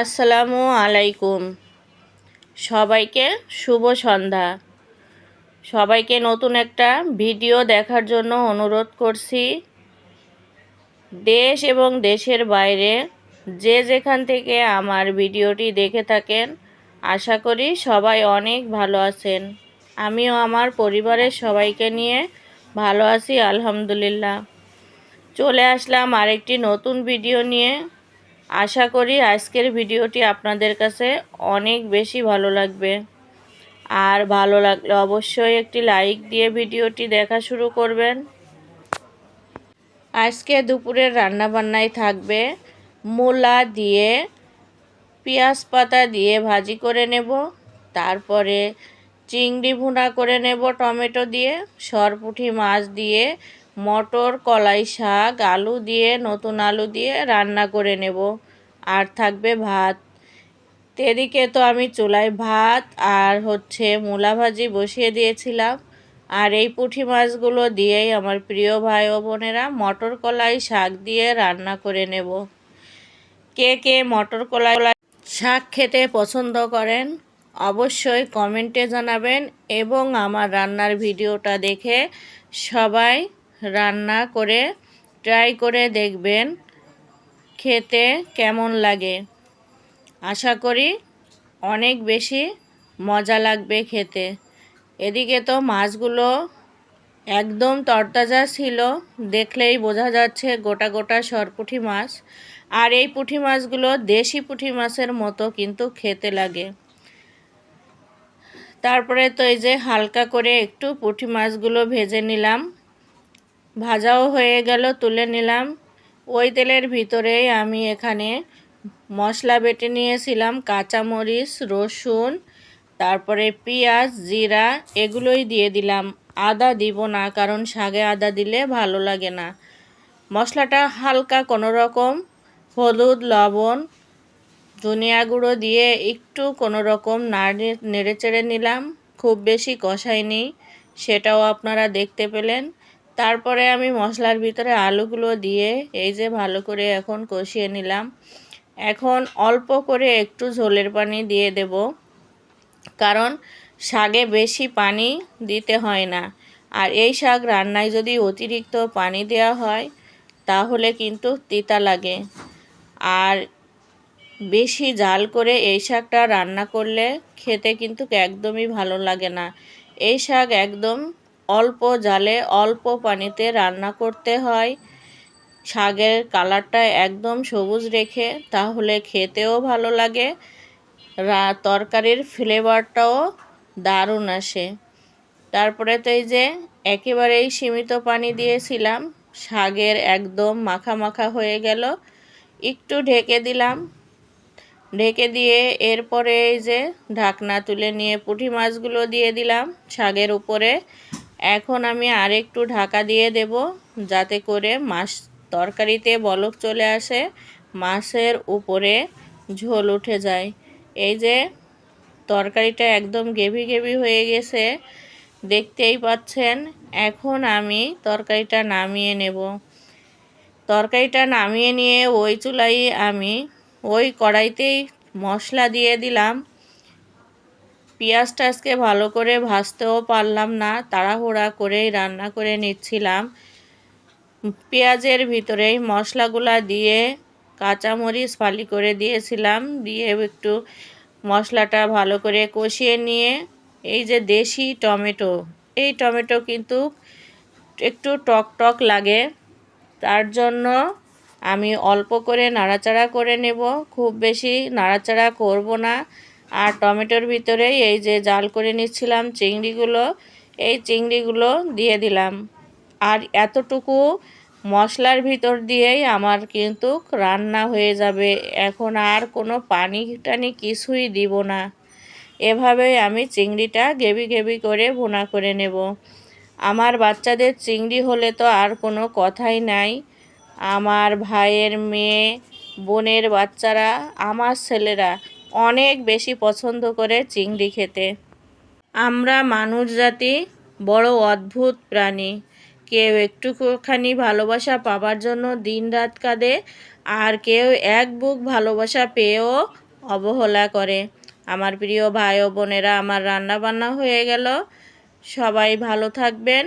আসসালামু আলাইকুম। সবাইকে শুভ সন্ধ্যা। সবাইকে নতুন একটা ভিডিও দেখার জন্য অনুরোধ করছি। দেশ এবং দেশের বাইরে যে যেখান থেকে আমার ভিডিওটি দেখে থাকেন, আশা করি সবাই অনেক ভালো আছেন। আমিও আমার পরিবারের সবাইকে নিয়ে ভালো আছি, আলহামদুলিল্লাহ। চলে আসলাম আরেকটি নতুন ভিডিও নিয়ে। আশা করি আজকের ভিডিওটি আপনাদের কাছে অনেক বেশি ভালো লাগবে। আর ভালো লাগলে অবশ্যই একটি লাইক দিয়ে ভিডিওটি দেখা শুরু করবেন। আজকে দুপুরের রান্নাবান্নায় থাকবে মূলা দিয়ে পেঁয়াজ পাতা দিয়ে ভাজি করে নেব। তারপরে চিংড়ি ভুনা করে নেব টমেটো দিয়ে, সরপুঁটি মাছ দিয়ে মটর, কলাই শাক, আলু দিয়ে, নতুন আলু দিয়ে রান্না করে নেব। আর থাকবে ভাত। এদিকে তো আমি চুলায় ভাত আর হচ্ছে মূলা ভাজি বসিয়ে দিয়েছিলাম। আর এই পুঁটি মাছগুলো দিয়েই আমার প্রিয় ভাই ও বোনেরা মটর, কলাই শাক দিয়ে রান্না করে নেব। কে কে মটর, কলাই শাক খেতে পছন্দ করেন অবশ্যই কমেন্টে জানাবেন এবং আমার রান্নার ভিডিওটা দেখে সবাই রান্না করে ট্রাই করে দেখবেন খেতে কেমন লাগে। আশা করি অনেক বেশি মজা লাগবে খেতে। এদিকে তো মাছগুলো একদম তরতাজা ছিল, দেখলেই বোঝা যাচ্ছে গোটা গোটা সরপুঁটি মাছ। আর এই পুঁটি মাছগুলো দেশি পুঁটি মাছের মতো কিন্তু খেতে লাগে। তারপরে তো এই যে হালকা করে একটু পুঁটি মাছগুলো ভেজে নিলাম। ভাজাও হয়ে গেল, তুলে নিলাম। ওই তেলের ভিতরেই আমি এখানে মশলা বেটে নিয়েছিলাম, কাঁচামরিচ, রসুন, তারপরে পেঁয়াজ, জিরা, এগুলোই দিয়ে দিলাম। আদা দিব না, কারণ শাগে আদা দিলে ভালো লাগে না। মশলাটা হালকা কোনো রকম, হলুদ, লবণ, ধনিয়া গুঁড়ো দিয়ে একটু কোনো রকম নাড়ে নেড়ে চেড়ে নিলাম। খুব বেশি কষাইনি সেটাও আপনারা দেখতে পেলেন। তারপরে আমি মশলার ভিতরে আলুগুলো দিয়ে এই যে ভালো করে এখন কষিয়ে নিলাম। এখন অল্প করে একটু ঝোলের পানি দিয়ে দেব। কারণ শাগে বেশি পানি দিতে হয় না। আর এই শাক রান্নায় যদি অতিরিক্ত পানি দেওয়া হয়, তাহলে কিন্তু তিতা লাগে। আর বেশি জাল করে এই শাকটা রান্না করলে খেতে কিন্তু একদমই ভালো লাগে না। এই শাক একদম অল্প জালে অল্প পানিতে রান্না করতে হয়। শাকের কালারটা একদম সবুজ রেখে, তাহলে খেতেও ভালো লাগে। তরকারির ফ্লেভারটাও দারুণ আসে। তারপরে তো এই যে একেবারেই সীমিত পানি দিয়েছিলাম, শাকের একদম মাখা মাখা হয়ে গেল। একটু ঢেকে দিলাম। ঢেকে দিয়ে এরপরে এই যে ঢাকনা তুলে নিয়ে পুঁটি মাছগুলো দিয়ে দিলাম শাকের উপরে। এখন আমি আরেকটু ঢাকা দিয়ে দেব, যাতে করে মাছ তরকারিতে বলক চলে আসে, মাছের উপরে ঝোল উঠে যায়। এই যে তরকারিটা একদম গেভি গেভি হয়ে গেছে, দেখতেই পাচ্ছেন, এখন আমি তরকারিটা নামিয়ে নেব। তরকারিটা নামিয়ে নিয়ে ওই চুলাই আমি ওই কড়াইতেই মশলা দিয়ে দিলাম। পেঁয়াজটা আজকে ভালো করে ভাজতেও পারলাম না, তাড়াহুড়া করেই রান্না করে নিচ্ছিলাম। পেঁয়াজের ভিতরেই মশলাগুলা দিয়ে কাঁচামরিচ ফালি করে দিয়েছিলাম, দিয়ে একটু মশলাটা ভালো করে কষিয়ে নিয়ে, এই যে দেশি টমেটো, এই টমেটো কিন্তু একটু টক টক লাগে, তার জন্য আমি অল্প করে নাড়াচাড়া করে নেব, খুব বেশি নাড়াচাড়া করব না। আর টমেটোর ভিতরে এই যে জাল করে নিচ্ছিলাম চিংড়িগুলো, এই চিংড়িগুলো দিয়ে দিলাম। আর এতটুকু মশলার ভিতর দিয়েই আমার কিন্তু রান্না হয়ে যাবে। এখন আর কোনো পানি টানি কিছুই দিব না। এভাবেই আমি চিংড়িটা গেবি গেবি করে ভুনা করে নেব। আমার বাচ্চাদের চিংড়ি হলে তো আর কোনো কথাই নাই। আমার ভাইয়ের মেয়ে, বোনের বাচ্চারা, আমার ছেলেরা অনেক বেশি পছন্দ করে চিংড়ি খেতে। আমরা মানুষ জাতি, বড় অদ্ভুত প্রাণী। কেউ একটুখানি ভালোবাসা পাবার জন্য দিন রাত কাঁদে, আর কেউ এক বুক ভালোবাসা পেয়েও অবহেলা করে। আমার প্রিয় ভাই ও বোনেরা, আমার রান্না বান্না হয়ে গেল। সবাই ভালো থাকবেন।